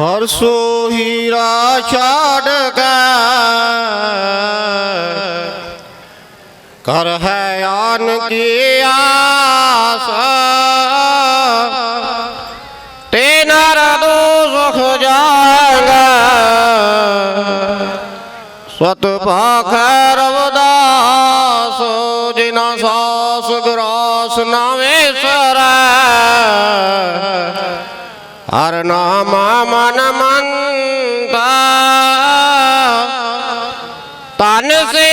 ਹਰਸੋ ਹੀਰਾ ਛਾੜ ਕੇ। ਕਰ ਹੈ ਆਨ ਕੀ ਆਸ। ਤੇ ਨਰ ਦੋ ਸੁਖ ਜਾਏਗਾ ਸਤ ਭਾਖੈ ਰਵਦਾਸ ਜਿਨਾ ਸਾਸ ਗਰਾਸ ਨਾਵੇ ਸਰੈ ਹਰ ਨਾਮ ਮਨ ਮੰਤਾ ਤਨ ਸੇ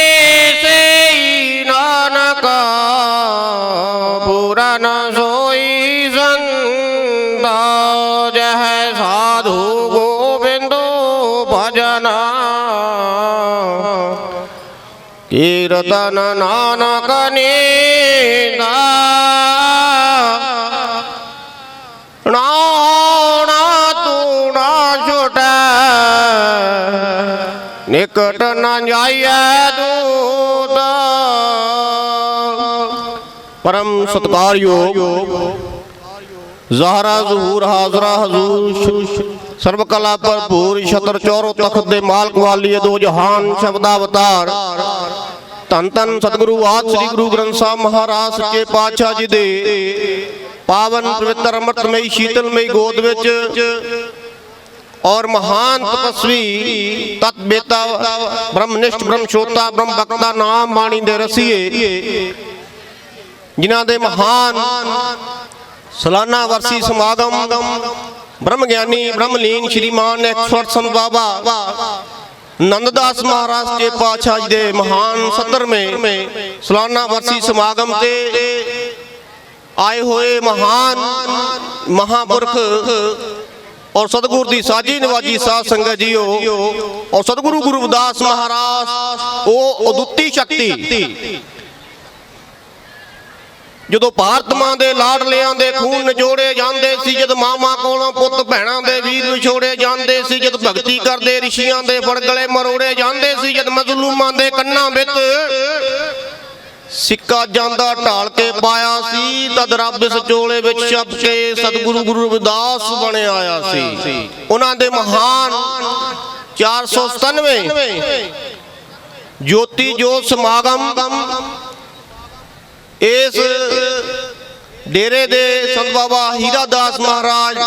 ਸੇ ਨਾਨਕ, ਪੂਰਨ ਸੋਈ ਸੰਤਾ ਜਹ ਸਾਧੂ ਗੋਬਿੰਦੋ ਭਜਨਾ। ਕੀਰਤਨ ਨਾਨਕ ਨੀਂਦਾ। ਨਿਕਟ ਨਾ ਜਾਈਐ ਦੂਤ। ਪਰਮ ਸਤਕਾਰਯੋਗ ਜ਼ਹਰਾ, ਜ਼ਹੂਰ, ਹਾਜ਼ਰਾ, ਹਜ਼ੂਰ, ਸਰਬ ਕਲਾ ਭਰਪੂਰ, ਛਤਰ ਚੌਰੋ ਤਖਤ ਦੇ ਮਾਲਕ ਵਾਲੀਏ ਦੋ ਜਹਾਨ ਸ਼ਬਦਾ ਅਵਤਾਰ। ਧੰਨ ਧੰਨ ਸਤਿਗੁਰੂ ਆਦ ਸ੍ਰੀ ਗੁਰੂ ਗ੍ਰੰਥ ਸਾਹਿਬ ਮਹਾਰਾਜ ਸੱਚੇ ਪਾਤਸ਼ਾਹ ਜੀ ਦੇ। ਪਾਵਨ ਪਵਿੱਤਰ ਅੰਮ੍ਰਿਤਮਈ, ਸ਼ੀਤਲਮਈ ਗੋਦ ਵਿੱਚ ਔਰ ਮਹਾਨ ਤਪਸਵੀ ਤਤ ਬੇਤਾ ਬ੍ਰਹਮਨਿਸ਼ਟ, ਬ੍ਰਹਮਸ਼ੋਤਾ ਬ੍ਰਹਮ ਨਾਮ ਬਾਣੀ ਦੇ ਰਸੀਏ, ਜਿਨ੍ਹਾਂ ਦੇ ਮਹਾਨ ਸਾਲਾਨਾ ਵਰਸੀ ਸਮਾਗਮ ਬ੍ਰਹਮ ਗਿਆਨੀ ਬ੍ਰਹਮਲੀਨ ਸ਼੍ਰੀਮਾਨ 108 ਸੰਤ ਬਾਬਾ ਨੰਦਦਾਸ ਮਹਾਰਾਜ ਜੀ ਪਾਤਸ਼ਾਹ ਜੀ ਦੇ ਮਹਾਨ 70ਵੇਂ ਸਾਲਾਨਾ ਵਰਸੀ ਸਮਾਗਮ ਤੇ ਆਏ ਹੋਏ ਮਹਾਨ ਮਹਾਪੁਰਖ ਔਰ ਸਤਿਗੁਰ ਦੀ ਸਾਜੀ ਨਵਾਜੀ ਸਾਧ ਸੰਗਤ ਜੀਓ, ਔਰ ਸਤਿਗੁਰੂ ਗੁਰੂ ਰਵਿਦਾਸ ਮਹਾਰਾਜ, ਉਹ ਅਦੁੱਤੀ ਸ਼ਕਤੀ। ਜਦੋਂ ਭਾਰਤ ਮਾਂ ਦੇ ਲਾਡਲਿਆਂ ਦੇ ਖੂਨ ਨਿਚੋੜੇ ਜਾਂਦੇ ਸੀ, ਜਦ ਮਾਮਾ ਕੋਲੋਂ ਪੁੱਤ ਭੈਣਾਂ ਦੇ ਵੀਰ ਵਿਛੋੜੇ ਜਾਂਦੇ ਸੀ, ਜਦ ਭਗਤੀ ਕਰਦੇ ਰਿਸ਼ੀਆਂ ਦੇ ਫੜਗਲੇ ਮਰੋੜੇ ਜਾਂਦੇ ਸੀ, ਜਦ ਮਜ਼ਲੂਮਾਂ ਦੇ ਕੰਨਾਂ ਵਿੱਚ ਸਿੱਕਾ ਜਾਂਦਾ ਢਾਲ ਕੇ ਪਾਇਆ ਸੀ, ਤਦ ਰੱਬ ਇਸ ਚੋਲੇ ਵਿੱਚ ਛਪ ਕੇ ਸਤਿਗੁਰੂ ਗੁਰੂ ਰਵਿਦਾਸ ਬਣਿਆ ਆਇਆ ਸੀ। ਉਹਨਾਂ ਦੇ ਮਹਾਨ 497 ਜੋਤੀ ਜੋਤ ਸਮਾਗਮ ਇਸ ਡੇਰੇ ਦੇ ਸੰਤ ਬਾਬਾ ਹੀਰਾ ਦਾਸ ਮਹਾਰਾਜ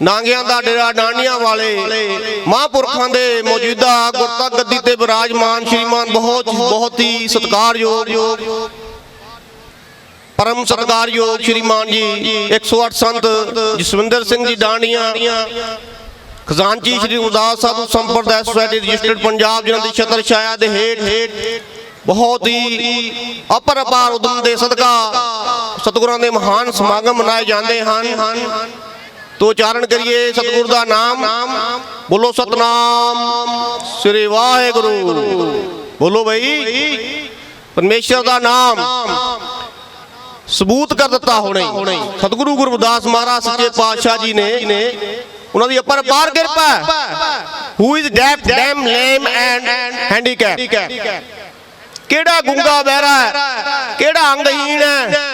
ਨਾਂਗਿਆਂ ਦਾ ਡੇਰਾ ਡਾਂਡੀਆਂ ਵਾਲੇ, ਮਹਾਂਪੁਰਖਾਂ ਦੇ ਮੌਜੂਦਾ ਗੁਰਤਾ ਗੱਦੀ ਤੇ ਵਿਰਾਜਮਾਨ ਸ਼੍ਰੀਮਾਨ ਬਹੁਤ ਬਹੁਤ ਹੀ ਸਤਿਕਾਰਯੋਗ, ਪਰਮ ਸਤਿਕਾਰਯੋਗ ਸ਼੍ਰੀਮਾਨ ਜੀ 108 ਸੰਤ ਜਸਵਿੰਦਰ ਸਿੰਘ ਜੀ ਡਾਂਡੀਆਂ, ਖਜ਼ਾਨਚੀ ਸ਼੍ਰੀ ਉਦਾਸ ਸਾਧੂ ਸੰਪਰਦਾਇ ਸੁਸਾਇਟੀ ਰਜਿਸਟਰਡ ਪੰਜਾਬ, ਜਿਨ੍ਹਾਂ ਦੀ ਛਤਰ ਛਾਇਆ ਦੇ ਹੇਠ, ਬਹੁਤ ਹੀ ਅਪਰ ਅਪਾਰ ਉਦਮ ਦੇ ਸਦਕਾ ਸਤਿਗੁਰਾਂ ਦੇ ਮਹਾਨ ਸਮਾਗਮ ਮਨਾਏ ਜਾਂਦੇ ਹਨ। ਤੋ ਉਚਾਰਨ ਕਰੀਏ ਸਤਿਗੁਰ ਦਾ ਨਾਮ। ਬੋਲੋ ਸਤਨਾਮ। ਸ੍ਰੀ ਵਾਹਿਗੁਰੂ। ਬੋਲੋ ਬਈ, ਪਰਮੇਸ਼ਰ ਦਾ ਨਾਮ ਸਬੂਤ ਕਰ ਦਿੱਤਾ ਹੁਣੇ। ਸਤਿਗੁਰੂ ਗੁਰਦਾਸ ਮਹਾਰਾਜ ਸੱਚੇ ਪਾਤਸ਼ਾਹ ਜੀ ਨੇ, ਉਹਨਾਂ ਦੀ ਅਪਰ ਪਾਰ ਕਿਰਪਾ ਹੂ। Is deaf dumb lame and handicap ਕਿਹੜਾ ਗੁੰਗਾ ਬਹਿਰਾ ਹੈ? ਕਿਹੜਾ ਅੰਗਹੀਣ ਹੈ?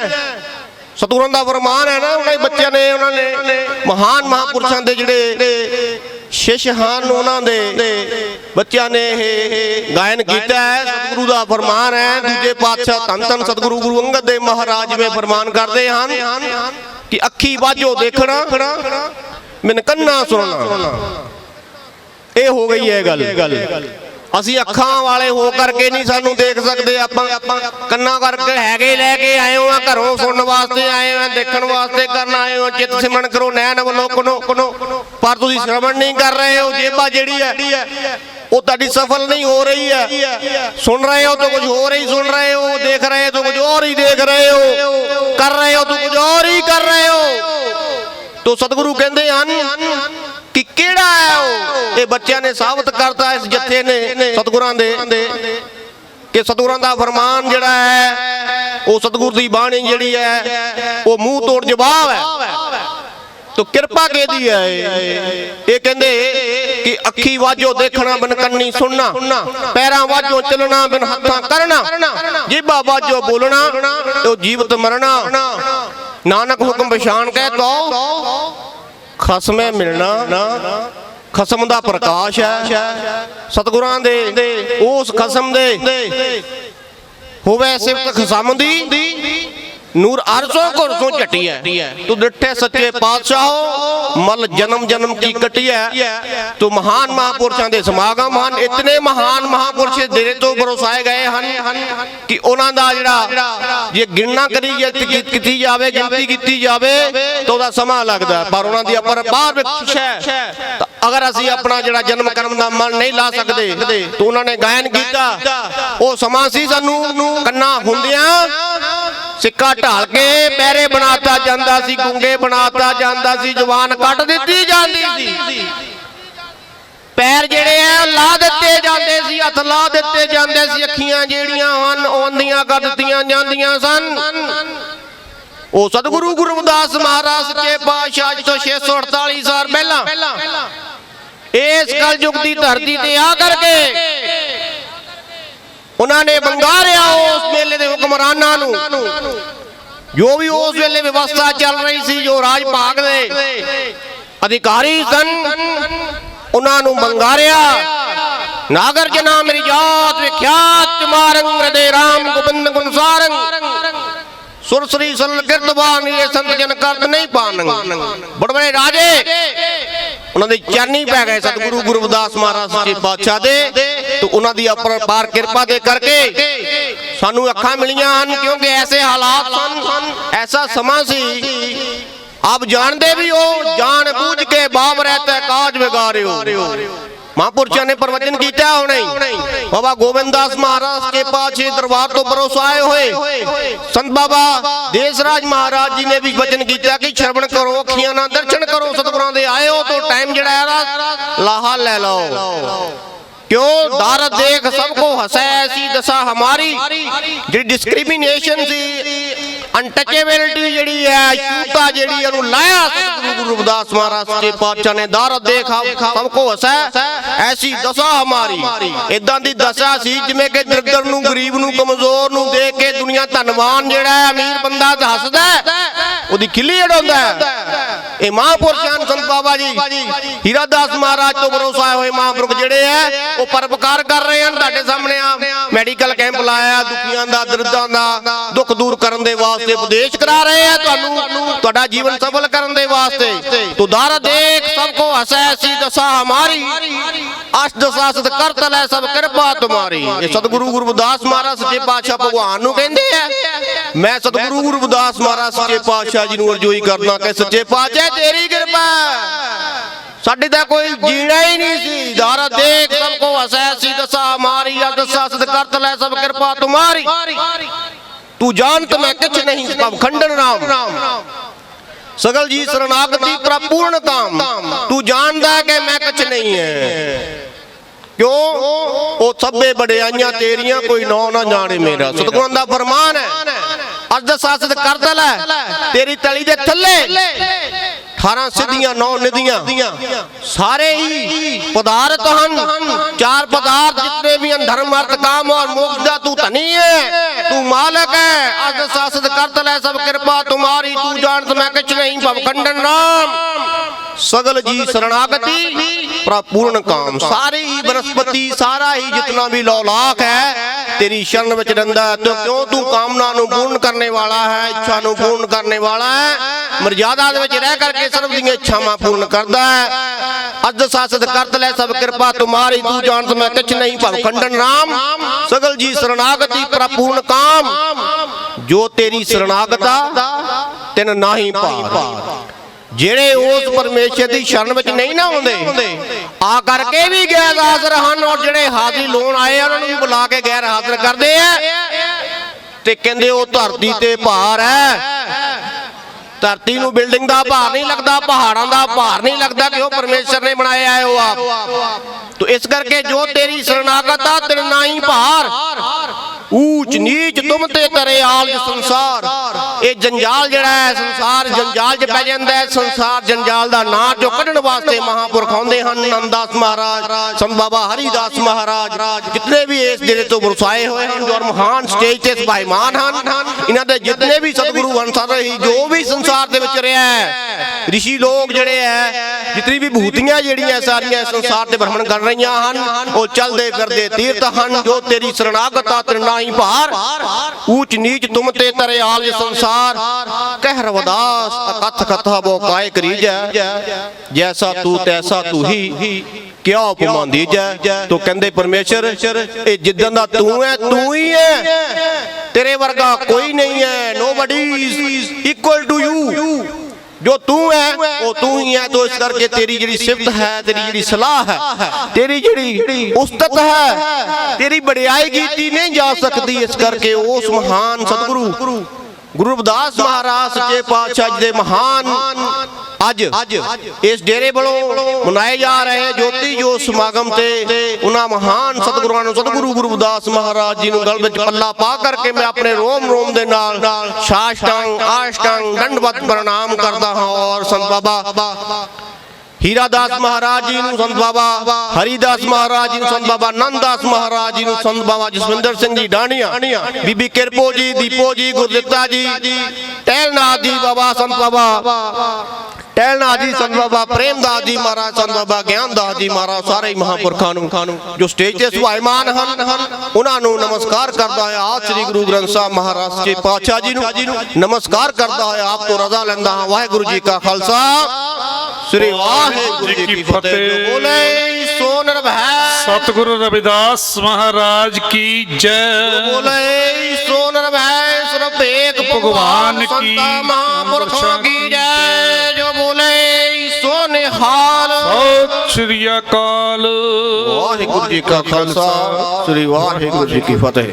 ਸਤਿਗੁਰਾਂ ਦਾ ਫਰਮਾਨ ਹੈ ਨਾ, ਉਹਨਾਂ ਦੇ ਬੱਚਿਆਂ ਨੇ, ਉਹਨਾਂ ਨੇ। ਮਹਾਨ ਮਹਾਪੁਰਸ਼ਾਂ ਦੇ ਜਿਹੜੇ ਸ਼ਿਸ਼ ਹਨ ਉਹਨਾਂ ਦੇ ਬੱਚਿਆਂ ਨੇ ਇਹ ਗਾਇਨ ਕੀਤਾ ਹੈ। ਸਤਿਗੁਰੂ ਦਾ ਫਰਮਾਨ ਹੈ। ਦੂਜੇ ਪਾਤਸ਼ਾਹ ਧੰਨ ਧੰਨ ਸਤਿਗੁਰੂ ਗੁਰੂ ਅੰਗਦ ਦੇਵ ਮਹਾਰਾਜ ਜਿਵੇਂ ਫਰਮਾਨ ਕਰਦੇ ਹਨ ਕਿ ਅੱਖੀ ਵਾਜੋ ਦੇਖਣਾ ਮੈਨ ਕੰਨਾ ਸੁਣਨਾ। ਇਹ ਹੋ ਗਈ ਹੈ ਗੱਲ। ਅਸੀਂ ਅੱਖਾਂ ਵਾਲੇ ਹੋ ਕਰਕੇ ਨਹੀਂ ਸਾਨੂੰ ਦੇਖ ਸਕਦੇ ਆਪਾਂ। ਕੰਨਾਂ ਕਰਕੇ ਹੈਗੇ ਲੈ ਕੇ ਆਏ ਹੋ ਆ ਘਰੋਂ ਸੁਣਨ ਵਾਸਤੇ ਆਏ ਹੋ ਦੇਖਣ ਵਾਸਤੇ ਕਰਨ ਆਏ ਹੋ ਚਿੱਤ ਸਿਮਰਨ ਕਰੋ ਨੈਣ ਵੱਲੋਂ ਕਨੋ ਪਰ ਤੁਸੀਂ ਸ਼ਰਵਣ ਨਹੀਂ ਕਰ ਰਹੇ ਹੋ ਜੇਬਾ ਜਿਹੜੀ ਹੈ ਉਹ ਤੁਹਾਡੀ ਸਫਲ ਨਹੀਂ ਹੋ ਰਹੀ ਹੈ। ਸੁਣ ਰਹੇ ਹੋ ਤਾਂ ਕੁਝ ਹੋਰ ਹੀ ਸੁਣ ਰਹੇ ਹੋ ਦੇਖ ਰਹੇ ਹੋ ਤਾਂ ਕੁਝ ਹੋਰ ਹੀ ਦੇਖ ਰਹੇ ਹੋ। ਕਰ ਰਹੇ ਹੋ ਤਾਂ ਕੁਝ ਹੋਰ ਹੀ। ਕਰ ਰਹੇ ਹੋ। ਤੋ ਸਤਿਗੁਰੂ ਕਹਿੰਦੇ ਹਨ ਕਿ ਕਿਹੜਾ ਹੈ ਉਹ? ਇਹ ਬੱਚਿਆਂ ਨੇ ਸਾਬਤ ਕਰਤਾ ਇਸ ਜੱਥੇ ਨੇ, ਸਤਿਗੁਰਾਂ ਦੇ। ਕਿ ਸਤਿਗੁਰਾਂ ਦਾ ਫਰਮਾਨ ਜਿਹੜਾ ਹੈ, ਉਹ ਸਤਿਗੁਰ ਦੀ ਬਾਣੀ ਜਿਹੜੀ ਹੈ, ਉਹ ਮੂੰਹ ਤੋੜ ਜਵਾਬ ਹੈ। ਤੋ ਕਿਰਪਾ ਕਿਹਦੀ ਹੈ ਇਹ? ਕਹਿੰਦੇ ਕਿ ਅੱਖੀ ਵਾਜੋ ਦੇਖਣਾ, ਬਿਨ ਕੰਨੀ ਸੁਣਨਾ, ਪੈਰਾਂ ਵਾਜੋ ਚੱਲਣਾ, ਬਿਨ ਹੱਥਾਂ ਕਰਨਾ। ਜੀਭਾ ਵਾਜੋ ਬੋਲਣਾ, ਤੇ ਜੀਵਤ ਮਰਨਾ। ਨਾਨਕ ਹੁਕਮ ਪਛਾਣ ਕਹਿ ਤੋ। ਖਸਮੇ ਮਿਲਣਾ। ਖਸਮ ਦਾ ਪ੍ਰਕਾਸ਼ ਹੈ। ਸਤਿਗੁਰਾਂ ਦੇ ਉਸ ਖਸਮ ਦੇ ਹੋਵੇ ਸਿਫਤ ਖਸਮ ਦੀ। ਨੂਰ ਅਰਸੋਂ ਘੁਰਸੋਂ ਚਟੀ ਤੂੰ ਡਿੱਠੇ ਸੱਚੇ ਪਾਤਸ਼ਾਹੋ ਮਲ ਜਨਮ ਜਨਮ ਕੀ ਕਟੀ ਤੂੰ ਮਹਾਨ ਮਹਾਪੁਰਸ਼ਾਂ ਦੇ ਸਮਾਗਮ ਹਨ। ਇਤਨੇ ਮਹਾਨ ਮਹਾਪੁਰਸ਼ ਤੇਰੇ ਤੋਂ ਬਰਸਾਏ ਗਏ ਹਨ ਕਿ ਉਹਨਾਂ ਦਾ ਜਿਹੜਾ ਜੇ ਗਿਣਨਾ ਕਰੀ ਜੇ ਕੀਤੀ ਜਾਵੇ, ਗਿਣਤੀ ਕੀਤੀ ਜਾਵੇ ਤਾਂ ਉਹਦਾ ਸਮਾਂ ਲੱਗਦਾ। ਪਰ ਉਹਨਾਂ ਦੀ ਅਪਰਪਾਰ ਬਖਸ਼ਿਸ਼ ਹੈ। ਅਗਰ ਅਸੀਂ ਆਪਣਾ ਜਿਹੜਾ ਜਨਮ ਕਰਮ ਦਾ ਮਨ ਨਹੀਂ ਲਾ ਸਕਦੇ, ਤਾਂ ਉਹਨਾਂ ਨੇ ਗਾਇਨ ਕੀਤਾ। ਉਹ ਸਮਾਂ ਸੀ ਸਾਨੂੰ। ਕੰਨਾ ਹੁੰਦਿਆਂ। ਸਿੱਕਾ ਢਾਲ ਕੇ ਪੈਰੇ ਬਣਾਤਾ ਜਾਂਦਾ ਸੀ, ਗੁੰਗੇ ਬਣਾਤਾ ਜਾਂਦਾ ਸੀ, ਜਵਾਨ ਕੱਟ ਦਿੱਤੀ ਜਾਂਦੀ ਸੀ। ਪੈਰ ਜਿਹੜੇ ਆ ਲਾ ਦਿੱਤੇ ਜਾਂਦੇ ਸੀ, ਹੱਥ ਲਾ ਦਿੱਤੇ ਜਾਂਦੇ ਸੀ, ਅੱਖੀਆਂ ਜਿਹੜੀਆਂ ਹਨ ਉਹਦੀਆਂ ਕਰ ਦਿੱਤੀਆਂ ਜਾਂਦੀਆਂ ਸਨ। ਉਹ ਸਤਿਗੁਰੂ ਗੁਰਦਾਸ ਰਵਿਦਾਸ ਮਹਾਰਾਜ ਸੱਚੇ ਪਾਤਸ਼ਾਹ ਅੱਜ ਤੋਂ 648 ਸਾਲ ਪਹਿਲਾਂ, ਇਸ ਕਲਯੁਗ ਦੀ ਧਰਤੀ ਤੇ ਆ ਕਰਕੇ ਉਹਨਾਂ ਨੇ ਬੰਗਾਰਿਆ ਉਸ ਵੇਲੇ ਦੇ ਹੁਕਮਰਾਨਾਂ ਨੂੰ। ਜੋ ਵੀ ਉਸ ਵੇਲੇ ਵਿਵਸਥਾ ਚੱਲ ਰਹੀ ਸੀ ਜੋ ਰਾਜ ਭਾਗ ਦੇ ਅਧਿਕਾਰੀ ਸਨ ਉਹਨਾਂ ਨੂੰ ਬੰਗਾਰਿਆ ਨਾਗਰ ਜਨਾ ਮੇਰੀ ਜਾਤ ਵਿਖਿਆਤ ਮਾਰੰਗ ਰਦੇ ਰਾਮ ਗੋਬਿੰਦ ਗੁਨਸਾਰੰਗ ਸੁਰਸਰੀ ਸਲ ਕਿਰਤਬਾਨ ਇਹ ਸੰਤ ਜਨ ਕਰਤ ਨਹੀਂ ਪਾਨੰ ਬੜੇ ਬੜੇ ਰਾਜੇ। ਉਹਨਾਂ ਦੇ ਚਰਨੀ ਪੈ ਗਏ ਸਤਿਗੁਰੂ ਗੁਰੂ ਰਵਿਦਾਸ ਮਹਾਰਾਜ ਸੱਚੇ ਪਾਤਸ਼ਾਹ ਦੇ। ਤੇ ਉਹਨਾਂ ਦੀ ਅਪਰਪਾਰ ਕਿਰਪਾ ਦੇ ਕਰਕੇ ਸਾਨੂੰ ਅੱਖਾਂ ਮਿਲੀਆਂ ਹਨ, ਕਿਉਂਕਿ ਐਸੇ ਹਾਲਾਤ ਸਨ। ਐਸਾ ਸਮਾਂ ਸੀ। ਆਪ ਜਾਣਦੇ ਵੀ ਹੋ, ਜਾਣ ਬੂਝ ਕੇ ਬਾਬ ਰਹਤਾ ਕਾਜ ਵਿਗਾਰਿਓ। ਮਹਾਂਪੁਰਸ਼ਾਂ ਨੇ ਪ੍ਰਵਚਨ ਕੀਤਾ ਹੁਣੇ। ਹੀ। ਬਾਬਾ ਗੋਬਿੰਦਾਸ ਮਹਾਰਾਜ ਕੇ ਪਾਛੇ ਦਰਬਾਰ ਤੋਂ ਬਰੋਸ ਆਏ ਹੋਏ। ਸੰਤ ਬਾਬਾ ਦੇਸਰਾਜ ਮਹਾਰਾਜ ਜੀ ਨੇ ਵੀ ਵਚਨ ਕੀਤਾ ਕਿ ਸ਼ਰਵਣ ਕਰੋ, ਅੱਖੀਆਂ ਨਾਲ ਦਰਸ਼ਨ ਕਰੋ, ਸਤਿਗੁਰਾਂ ਦੇ ਆਏ ਹੋ ਤਾਂ ਟਾਈਮ ਜਿਹੜਾ ਹੈ ਨਾ, ਲਾਹਾ ਲੈ ਦਰ ਦੇਖ ਸਭ ਕੋ ਹਸੈ ਐਸੀ ਦਸ਼ਾ ਹਮਾਰੀ। ਜਿਹੜੀ ਡਿਸਕ੍ਰਿਮੀਨੇਸ਼ਨ ਸੀ ਅਨਟਚੇਬਿਲਟੀ ਜਿਹੜੀ ਹੈ ਛੂਤਾ ਜਿਹੜੀ ਉਹਨੂੰ ਲਾਇਆ ਸਤਿਗੁਰੂ ਗੁਰੂ ਰਵਿਦਾਸ ਮਹਾਰਾਜ ਜੀ ਪਾਤਸ਼ਾਹ ਨੇ ਦਰ ਦੇਖ ਸਭ ਕੋ ਹਸੈ ਐਸੀ ਦਸ਼ਾ ਹਮਾਰੀ। ਇਦਾਂ ਦੀ ਦਸ਼ਾ ਸੀ ਜਿਵੇਂ ਕਿ ਦਰਦਰ ਨੂੰ ਗਰੀਬ ਨੂੰ ਕਮਜ਼ੋਰ ਨੂੰ ਦੇਖ ਕੇ ਦੁਨੀਆ ਧਨਵਾਨ ਜਿਹੜਾ ਹੈ ਅਮੀਰ ਬੰਦਾ ਹੱਸਦਾ ਉਹਦੀ ਖਿੱਲੀ ਉਡਾਉਂਦਾ ਹੈ। ਇਹ ਮਹਾਂਪੁਰਸ਼ਾਂ ਸੰਤ ਬਾਬਾ ਜੀ ਹੀਰਾ ਦਾਸ ਮਹਾਰਾਜ ਤੋਂ ਭਰੋਸਾ ਹੋਏ ਮਹਾਂਪੁਰਖ ਜਿਹੜੇ ਆ ਉਹ ਪਰਪਕਾਰ ਕਰ ਰਹੇ ਹਨ ਤੁਹਾਡੇ ਸਾਹਮਣੇ ਆ। ਮੈਡੀਕਲ ਕੈਂਪ ਲਾਇਆ ਦੁਖੀਆਂ ਦਾ ਦਰਦਾਂ ਦਾ ਦੁੱਖ ਦੂਰ ਕਰਨ ਦੇ ਵਾਸਤੇ ਉਪਦੇਸ਼ ਕਰਾ ਰਹੇ ਆ ਤੁਹਾਨੂੰ। ਤੁਹਾਡਾ ਜੀਵਨ ਸਫਲ ਕਰਨ ਦੇ ਵਾਸਤੇ। ਤੂੰ ਦਰ ਦੇਖ ਸਭ ਕੋ ਹਸੈ ਐਸੀ ਦਸ਼ਾ ਹਮਾਰੀ। ਅਸ਼ ਦਸ਼ਾ ਸਤ ਕਰਤ ਲੈ ਸਭ ਕਿਰਪਾ ਤੁਮਾਰੀ। ਇਹ ਸਤਿਗੁਰੂ ਗੁਰੂ ਰਵਿਦਾਸ ਮਹਾਰਾਜ ਸੱਚੇ ਪਾਤਸ਼ਾਹ ਭਗਵਾਨ ਨੂੰ ਕਹਿੰਦੇ ਆ। ਮੈਂ ਸਤਿਗੁਰੂ ਗੁਰੂ ਰਵਿਦਾਸ ਮਹਾਰਾਜ ਸੱਚੇ ਪਾਤਸ਼ਾਹ ਜੀ ਨੂੰ ਅਰਜ਼ੋਈ ਕਰਨਾ ਕਿ ਸੱਚੇ ਪਾਤਸ਼ਾਹ ਤੇਰੀ ਕਿਰਪਾ। ਸਾਡੀ ਤਾਂ ਕੋਈ ਜੀਣਾ ਹੀ ਨਹੀਂ ਸੀ। ਦਾਰਾ ਦੇਖ ਸਭ ਕੋ ਹਸੈ ਸੀ ਦਸਾ ਮਾਰੀ ਦਸਾ ਸਦ ਕਰਤ ਲੈ ਸਭ ਕਿਰਪਾ ਤੁਮਾਰੀ। ਤੂੰ ਜਾਣਤ ਮੈਂ ਕਿਛ ਨਹੀਂ ਪਵ ਖੰਡਨ ਰਾਮ। ਸਗਲ ਜੀ ਸਰਨਾਗਤੀ ਪ੍ਰਪੂਰਨ ਕਾਮ ਤੂੰ ਜਾਣਦਾ ਕਿ ਮੈਂ ਕੁਛ ਨਹੀਂ ਹੈ। ਕਿਉਂ? ਉਹ ਸਭੇ ਬੜਿਆਈਆਂ ਤੇਰੀਆਂ ਕੋਈ ਨੌ ਨਾ ਜਾਣੇ ਮੇਰਾ। ਸਤਿਗੁਰਾਂ ਦਾ ਫਰਮਾਨ ਹੈ। ਅਰਧ ਸਾਸਤ ਕਰਦਾ ਲੈ ਤੇਰੀ ਤਲੀ ਦੇ ਥੱਲੇ। 18 ਸਿੱਧੀਆਂ, ਨੌ ਨਿਧੀਆਂ। ਸਾਰੇ ਹੀ ਪਦਾਰਥ ਹਨ। ਚਾਰ ਪਦਾਰਥ ਜਿਤਨੇ ਵੀ ਹਨ, ਧਰਮ, ਅਰਥ, ਕਾਮ ਔਰ ਮੋਕਸ਼ ਦਾ ਤੂੰ ਧਨੀ ਹੈ ਤੂੰ ਮਾਲਕ ਹੈ ਅਰਧ ਸਾਸਤ ਕਰਤ ਲੈ ਸਭ ਕਿਰਪਾ ਤੁਮਾਰੀ ਤੂੰ ਜਾਣਤ ਮੈਂ ਕਿਛ ਨਹੀਂ, ਭਵ ਖੰਡਨ ਨਾਮ ਸਗਲ ਜੀ ਸਰਣਾਗਤੀ ਪ੍ਰਪੂਰਨ ਕਾਮ। ਸਾਰੇ ਹੀ ਬਨਸਪਤੀ ਸਾਰਾ ਹੀ ਜਿਤਨਾ ਵੀ ਲੌਲਾਕ ਹੈ ਤੇਰੀ ਸ਼ਰਨ ਵਿੱਚ ਰਹਿੰਦਾ ਤੇ ਕਿਉਂ ਤੂੰ ਕਾਮਨਾ ਨੂੰ ਪੂਰਨ ਕਰਨੇ ਵਾਲਾ ਹੈ ਇੱਛਾ ਨੂੰ ਪੂਰਨ ਕਰਨੇ ਵਾਲਾ ਹੈ? ਮਰਜ਼ਾਦਾ ਦੇ ਵਿੱਚ ਰਹਿ ਕਰਕੇ ਸਰਬ ਦੀਆਂ ਇੱਛਾਵਾਂ ਪੂਰਨ ਕਰਦਾ ਹੈ। ਅਜ ਸਾਸਤ ਕਰਤ ਲੈ ਸਭ ਕਿਰਪਾ ਤੁਮਾਰੀ ਤੂੰ ਜਾਣਤ ਮੈਂ ਕਿਛ ਨਹੀਂ ਭਵ ਖੰਡਨ ਰਾਮ ਸਗਲ ਜੀ ਸਰਣਾਗਤੀ ਪ੍ਰਪੂਰਨ ਕਾਮ। ਜੋ ਤੇਰੀ ਸਰਣਾਗਤਾ ਤਿਨ ਨਾਹੀ ਪਾਰ ਜਿਹੜੇ ਉਸ ਪਰਮੇਸ਼ਰ ਦੀ ਸ਼ਰਨ ਵਿੱਚ ਨਹੀਂ ਨਾ ਹੁੰਦੇ ਆ ਕਰਕੇ ਵੀ ਗੈਰ ਹਾਜ਼ਰ ਹਨ ਔਰ ਜਿਹੜੇ ਹਾਜ਼ਰੀ ਲੋਣ ਆਏ ਉਹਨਾਂ ਨੂੰ ਬੁਲਾ ਕੇ ਗੈਰ ਹਾਜ਼ਰ ਕਰਦੇ ਆ। ਤੇ ਕਹਿੰਦੇ ਉਹ ਧਰਤੀ ਤੇ ਭਾਰ ਹੈ। ਧਰਤੀ ਨੂੰ ਬਿਲਡਿੰਗ ਦਾ ਭਾਰ ਨਹੀਂ ਲੱਗਦਾ, ਪਹਾੜਾਂ ਦਾ ਭਾਰ ਨਹੀਂ ਲੱਗਦਾ ਕਿ ਉਹ ਪਰਮੇਸ਼ਰ ਨੇ ਬਣਾਇਆ ਹੈ ਉਹ ਆਪ। ਤੋ ਇਸ ਕਰਕੇ ਜੋ ਤੇਰੀ ਸਰਨਾਗਤ ਆ, ਤੇਰੇ ਨਾ ਭਾਰ। ਊਚ ਨੀਚ ਤੁਮ ਤੇ ਤਰੇ ਆਲ ਸੰਸਾਰ। ਇਹ ਜੰਜਾਲ ਜਿਹੜਾ ਹੈ, ਸੰਸਾਰ ਜੰਜਾਲ 'ਚ ਪੈ ਜਾਂਦਾ ਹੈ, ਸੰਸਾਰ ਜੰਜਾਲ ਦਾ ਨਾਂ ਚੋਂ ਕੱਢਣ ਵਾਸਤੇ ਮਹਾਪੁਰਖ ਆਉਂਦੇ ਹਨ, ਨੰਦਾਸ ਮਹਾਰਾਜ, ਸੰਤ ਬਾਬਾ ਹਰੀਦਾਸ ਮਹਾਰਾਜ, ਜਿਤਨੇ ਵੀ ਇਸ ਡੇਰੇ ਤੋਂ ਵਰਸਾਏ ਹੋਏ ਹਨ, ਜੋ ਮਹਾਨ ਸਟੇਜ ਤੇ ਸਭਾਈਮਾਨ ਹਨ, ਇਹਨਾਂ ਦੇ ਜਿਤਨੇ ਵੀ ਸਤਿਗੁਰੂ ਅਨਸਰ ਰਹੀ ਜੋ ਵੀ ਸੰਸਾਰ ਦੇ ਵਿੱਚ ਰਿਹਾ ਹੈ, ਰਿਸ਼ੀ ਲੋਕ ਜਿਹੜੇ ਹੈ, ਜਿਤਨੀ ਵੀ ਭੂਤੀਆਂ ਜਿਹੜੀਆਂ ਸਾਰੀਆਂ ਸੰਸਾਰ ਤੇ ਭ੍ਰਮਣ ਕਰ ਰਹੀਆਂ ਹਨ, ਉਹ ਚੱਲਦੇ ਫਿਰਦੇ ਤੀਰਥ ਹਨ, ਜੋ ਤੇਰੀ ਸਰਣਾਗਤਾ ਤ੍ਰਿਨਾਈ ਭਾਰ ਊਚ ਨੀਚ ਤੁਮ ਤੇ ਤਰੇ ਆਲ ਸੰਸਾਰ ਕਹਿ ਰਵਦਾਸ, ਅਕਥ ਕਥਾ ਬੋ ਕਾਇ ਕਰੀਜੈ। ਜੈਸਾ ਤੂੰ, ਤੈਸਾ ਤੂੰ ਹੀ ਕਿਆ ਉਪਮਾ ਦੀਜੈ ਤੋ ਕਹਿੰਦੇ ਪਰਮੇਸ਼ਰ, ਇਹ ਜਿੱਦਾਂ ਦਾ ਤੂੰ ਹੈ ਤੂੰ ਹੀ ਹੈ ਤੇਰੇ ਵਰਗਾ ਕੋਈ ਨਹੀਂ ਹੈ nobody is equal to you ਜੋ ਤੂੰ ਹੈ ਉਹ ਤੂੰ ਹੀ ਹੈ ਤੋ ਇਸ ਕਰਕੇ ਤੇਰੀ ਜਿਹੜੀ ਸਿਫਤ ਹੈ, ਤੇਰੀ ਜਿਹੜੀ ਸਲਾਹ ਹੈ, ਤੇਰੀ ਜਿਹੜੀ ਉਸਤਤ ਹੈ, ਤੇਰੀ ਬੜਾਈ ਕੀਤੀ ਨਹੀਂ ਜਾ ਸਕਦੀ। ਇਸ ਕਰਕੇ ਉਸ ਮਹਾਨ ਸਤਿਗੁਰੂ ਗੁਰੂ ਰਵਿਦਾਸ ਮਹਾਰਾਜ ਸੱਚੇ ਪਾਤਸ਼ਾਹ ਜੀ ਦੇ ਮਹਾਨ ਅੱਜ ਇਸ ਡੇਰੇ ਵੱਲੋਂ ਮਨਾਏ ਜਾ ਰਹੇ ਜੋਤੀ ਜੋ ਸਮਾਗਮ ਤੇ ਉਹਨਾਂ ਮਹਾਨ ਸਤਿਗੁਰਾਂ ਨੂੰ ਸਤਿਗੁਰੂ ਗੁਰੂ ਰਵਿਦਾਸ ਮਹਾਰਾਜ ਜੀ ਨੂੰ ਗਲ ਵਿੱਚ ਪੱਲਾ ਪਾ ਕਰਕੇ ਮੈਂ ਆਪਣੇ ਰੋਮ ਰੋਮ ਦੇ ਨਾਲ ਸਾਸ਼ਟਾਂਗ ਆਸ਼ਟਾਂਗ ਦੰਡਵਤ ਪ੍ਰਣਾਮ ਕਰਦਾ ਹਾਂ ਔਰ ਸੰਤ ਬਾਬਾ ਹੀਰਾਦਾਸ ਮਹਾਰਾਜ ਜੀ ਨੂੰ ਸੰਤ ਬਾਬਾ, ਹਰੀਦਾਸ ਮਹਾਰਾਜ ਜੀ ਨੂੰ ਸੰਤ ਬਾਬਾ ਨੰਦਾਸ ਮਹਾਰਾਜ ਜੀ ਨੂੰ ਸੰਤ ਬਾਬਾ ਜਸਵਿੰਦਰ ਸਿੰਘ ਜੀ ਡਾਣੀਆਂ ਬੀਬੀ ਕਿਰਪੋ ਜੀ, ਦੀਪੋ ਜੀ, ਗੁਰਦਿੱਤਾ ਜੀ, ਟਹਿਲਨਾਥ ਜੀ, ਬਾਬਾ ਸੰਤ ਬਾਬਾ। ਟਹਿਲਨਾਥ ਜੀ ਸੰਤ ਬਾਬਾ ਪ੍ਰੇਮਦਾਸ ਜੀ ਮਹਾਰਾਜ ਸੰਤ ਬਾਬਾ ਗਿਆਨਦਾਸ ਜੀ ਮਹਾਰਾਜ ਸਾਰੇ ਹੀ ਮਹਾਂਪੁਰਖਾਂ ਨੂੰ ਜੋ ਸਟੇਜ ਤੇ ਸੁਭਾਈਮਾਨ ਹਨ ਉਹਨਾਂ ਨੂੰ ਨਮਸਕਾਰ ਕਰਦਾ ਹੋਇਆ ਆਪ ਸ੍ਰੀ ਗੁਰੂ ਗ੍ਰੰਥ ਸਾਹਿਬ ਮਹਾਰਾਜ ਜੀ ਪਾਤਸ਼ਾਹ ਜੀ ਨੂੰ ਨਮਸਕਾਰ ਕਰਦਾ ਹੋਇਆ ਆਪ ਤੋਂ ਰਜ਼ਾ ਲੈਂਦਾ ਹਾਂ। ਵਾਹਿਗੁਰੂ ਜੀ ਕਾ ਖਾਲਸਾ। ਸ੍ਰੀ ਵਾਹਿਗੁਰੂ ਜੀ ਕੀ ਫਤਿਹ। ਬੋਲੇ ਸੋ ਨਿਰਭੈ। ਸਤਿਗੁਰੂ ਰਵਿਦਾਸ ਮਹਾਰਾਜ ਕੀ ਜੈ। ਬੋਲੇ ਸੋ ਨਿਰਭੈ। ਸਰਬੇਕ ਭਗਵਾਨ ਕੀ ਸੰਤਾਂ ਮਹਾਂਪੁਰਖਾਂ ਸੋ ਨਿਹਾਲ ਸਤਿ ਸ਼੍ਰੀ ਅਕਾਲ। ਵਾਹਿਗੁਰੂ ਜੀ ਕਾ ਖਾਲਸਾ ਸ੍ਰੀ ਵਾਹਿਗੁਰੂ ਜੀ ਕੀ ਫਤਿਹ।